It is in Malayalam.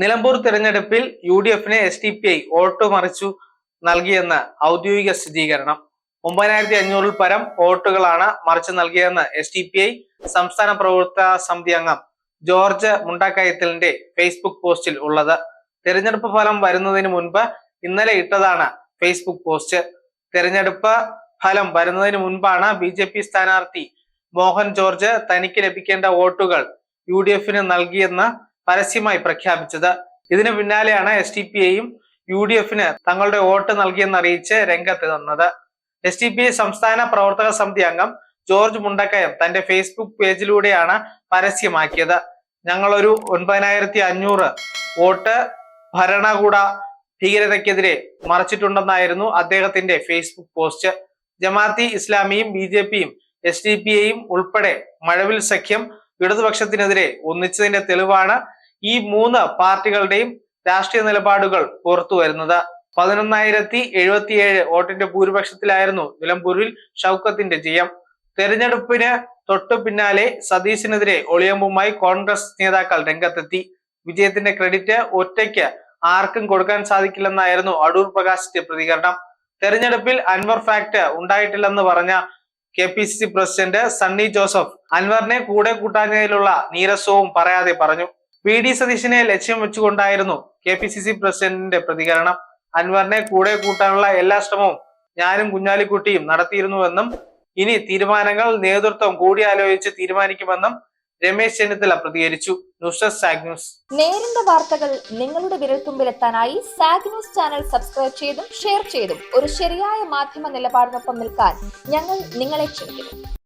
നിലമ്പൂർ തിരഞ്ഞെടുപ്പിൽ യു ഡി എഫിന് S D P I vote മറിച്ചു നൽകിയെന്ന് ഔദ്യോഗിക സ്ഥിരീകരണം. ഒമ്പതിനായിരത്തി അഞ്ഞൂറിൽ പരം വോട്ടുകളാണ് മറിച്ചു നൽകിയതെന്ന് എസ് ഡി പി ഐ സംസ്ഥാന പ്രവർത്തക സമിതി അംഗം ജോർജ് മുണ്ടക്കയത്തലിന്റെ ഫേസ്ബുക്ക് പോസ്റ്റിൽ ഉള്ളത്. തെരഞ്ഞെടുപ്പ് ഫലം വരുന്നതിന് മുൻപ് ഇന്നലെ ഇട്ടതാണ് ഫേസ്ബുക്ക് പോസ്റ്റ്. തെരഞ്ഞെടുപ്പ് ഫലം വരുന്നതിന് മുൻപാണ് ബി ജെ പി സ്ഥാനാർത്ഥി മോഹൻ ജോർജ് തനിക്ക് ലഭിക്കേണ്ട വോട്ടുകൾ യു ഡി എഫിന് നൽകിയെന്ന് പരസ്യമായി പ്രഖ്യാപിച്ചത്. ഇതിന് പിന്നാലെയാണ് S D P U D എഫിന് തങ്ങളുടെ വോട്ട് നൽകിയെന്നറിയിച്ച് രംഗത്ത് വന്നത്. എസ് ടി പി ഐ സംസ്ഥാന പ്രവർത്തക സമിതി അംഗം ജോർജ് മുണ്ടക്കയം തന്റെ ഫേസ്ബുക്ക് പേജിലൂടെയാണ് പരസ്യമാക്കിയത്. ഞങ്ങളൊരു ഒൻപതിനായിരത്തി അഞ്ഞൂറ് വോട്ട് ഭരണകൂട ഭീകരതയ്ക്കെതിരെ മറച്ചിട്ടുണ്ടെന്നായിരുന്നു അദ്ദേഹത്തിന്റെ ഫേസ്ബുക്ക് പോസ്റ്റ് ജമാഅത്തി ഇസ്ലാമിയും ബി ജെ പിയും എസ് ഡി പി ഐയും ഉൾപ്പെടെ മഴവിൽ സഖ്യം ഇടതുപക്ഷത്തിനെതിരെ ഒന്നിച്ചതിന്റെ തെളിവാണ് ഈ മൂന്ന് പാർട്ടികളുടെയും രാഷ്ട്രീയ നിലപാടുകൾ പുറത്തു വരുന്നത്. പതിനൊന്നായിരത്തി എഴുപത്തിയേഴ് വോട്ടിന്റെ ഭൂരിപക്ഷത്തിലായിരുന്നു നിലമ്പൂരിൽ ഷൗക്കത്തിന്റെ ജയം. തെരഞ്ഞെടുപ്പിന് തൊട്ടു പിന്നാലെ സതീശിനെതിരെ ഒളിയമ്പുമായി കോൺഗ്രസ് നേതാക്കൾ രംഗത്തെത്തി. വിജയത്തിന്റെ ക്രെഡിറ്റ് ഒറ്റയ്ക്ക് ആർക്കും കൊടുക്കാൻ സാധിക്കില്ലെന്നായിരുന്നു അടൂർ പ്രകാശിന്റെ പ്രതികരണം. തെരഞ്ഞെടുപ്പിൽ അൻവർ ഫാക്ട് ഉണ്ടായിട്ടില്ലെന്ന് പറഞ്ഞ K P C C president Sunny Joseph അൻവറിനെ കൂടെ കൂട്ടാഞ്ഞതിലുള്ള നീരസവും പറയാതെ പറഞ്ഞു. വി ഡി സതീശിനെ ലക്ഷ്യം വെച്ചുകൊണ്ടായിരുന്നു കെ പി സി സി പ്രസിഡന്റിന്റെ പ്രതികരണം. അൻവറിനെ കൂടെ കൂട്ടാനുള്ള എല്ലാ ശ്രമവും ഞാനും കുഞ്ഞാലിക്കുട്ടിയും നടത്തിയിരുന്നുവെന്നും ഇനി തീരുമാനങ്ങൾ നേതൃത്വം കൂടിയാലോചിച്ച് തീരുമാനിക്കുമെന്നും രമേശ് ചെന്നിത്തല പ്രതികരിച്ചു. News desk news. നേരിന്റെ വാർത്തകൾ നിങ്ങളുടെ വിരൽത്തുമ്പിലെത്താനായി സാഗ് ന്യൂസ് ചാനൽ സബ്സ്ക്രൈബ് ചെയ്തും ഷെയർ ചെയ്തും ഒരു ശരിയായ മാധ്യമ നിലപാടിനൊപ്പം നിൽക്കാൻ ഞങ്ങൾ നിങ്ങളെ ക്ഷണിക്കുന്നു.